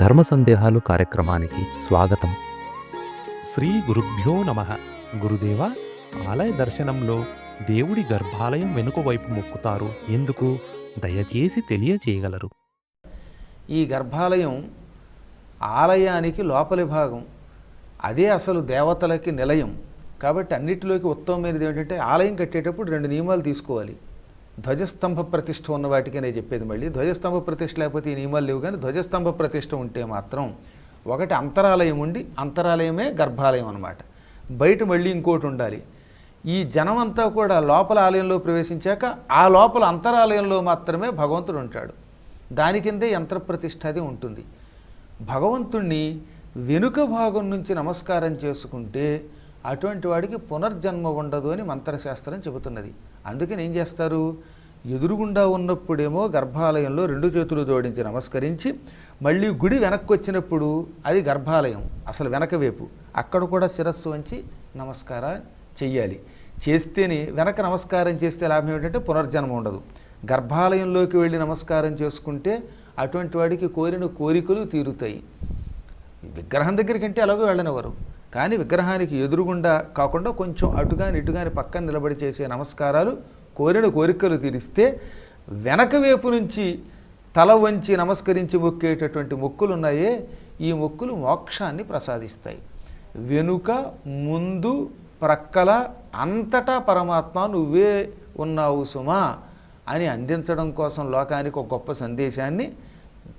ధర్మ సందేహాలు కార్యక్రమానికి స్వాగతం. శ్రీ గురుభ్యో నమ. గురుదేవ ఆలయ దర్శనంలో దేవుడి గర్భాలయం వెనుక వైపు మొక్కుతారు ఎందుకు? దయచేసి తెలియచేయగలరు. ఈ గర్భాలయం ఆలయానికి లోపలి భాగం. అదే అసలు దేవతలకి నిలయం. కాబట్టి అన్నిటిలోకి ఉత్తమమైనది ఏంటంటే ఆలయం కట్టేటప్పుడు రెండు నియమాలు తీసుకోవాలి. ధ్వజస్తంభ ప్రతిష్ఠ ఉన్న వాటికి నేను చెప్పేది మళ్ళీ. ధ్వజస్తంభ ప్రతిష్ఠ లేకపోతే ఈ నియమాలు లేవు కానీ ధ్వజస్తంభ ప్రతిష్ఠ ఉంటే మాత్రం ఒకటి అంతరాలయం ఉండి అంతరాలయమే గర్భాలయం అనమాట బయట మళ్ళీ ఇంకోటి ఉండాలి. ఈ జనమంతా కూడా లోపల ఆలయంలో ప్రవేశించాక ఆ లోపల అంతరాలయంలో మాత్రమే భగవంతుడు ఉంటాడు. దాని కిందే యంత్రప్రతిష్ఠ అది ఉంటుంది. భగవంతుణ్ణి వెనుక భాగం నుంచి నమస్కారం చేసుకుంటే అటువంటి వాడికి పునర్జన్మ ఉండదు అని మంత్రశాస్త్రం చెబుతున్నది. అందుకని ఏం చేస్తారు? ఎదురుగుండా ఉన్నప్పుడేమో గర్భాలయంలో రెండు చేతులు జోడించి నమస్కరించి మళ్ళీ గుడి వెనక్కి వచ్చినప్పుడు అది గర్భాలయం అసలు వెనక వైపు. అక్కడ కూడా శిరస్సు వంచి నమస్కారం చెయ్యాలి. చేస్తేనే వెనక నమస్కారం చేస్తే లాభం ఏంటంటే పునర్జన్మ ఉండదు. గర్భాలయంలోకి వెళ్ళి నమస్కారం చేసుకుంటే అటువంటి వాడికి కోరిన కోరికలు తీరుతాయి. విగ్రహం దగ్గరికి అంటే అలాగో వెళ్ళనివ్వరు. కానీ విగ్రహానికి ఎదురుగుండా కాకుండా కొంచెం అటుగాని ఇటుగాని పక్కన నిలబడి చేసే నమస్కారాలు కోరిన కోరికలు తీరిస్తే వెనక వైపు నుంచి తల వంచి నమస్కరించి మొక్కేటటువంటి మొక్కులు ఉన్నాయే ఈ మొక్కులు మోక్షాన్ని ప్రసాదిస్తాయి. వెనుక ముందు ప్రక్కల అంతటా పరమాత్మ నువ్వే ఉన్నావు సుమా అని అందించడం కోసం లోకానికి ఒక గొప్ప సందేశాన్ని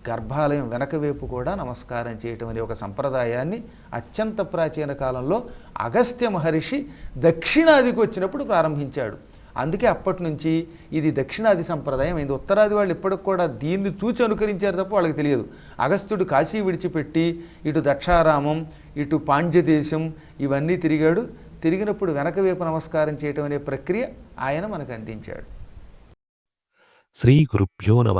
గర్భాలయం వెనక వైపు కూడా నమస్కారం చేయటం అనే ఒక సంప్రదాయాన్ని అత్యంత ప్రాచీన కాలంలో అగస్త్య మహర్షి దక్షిణాదికి వచ్చినప్పుడు ప్రారంభించాడు. అందుకే అప్పటి నుంచి ఇది దక్షిణాది సంప్రదాయం అయింది. ఉత్తరాది వాళ్ళు ఇప్పటికి కూడా దీన్ని చూచి అనుకరించారు తప్ప వాళ్ళకి తెలియదు. అగస్త్యుడు కాశీ విడిచిపెట్టి ఇటు దక్షారామం ఇటు పాండ్యదేశం ఇవన్నీ తిరిగాడు. తిరిగినప్పుడు వెనక వైపు నమస్కారం చేయటం అనే ప్రక్రియ ఆయన మనకు అందించాడు. శ్రీ గురుభ్యో నమ.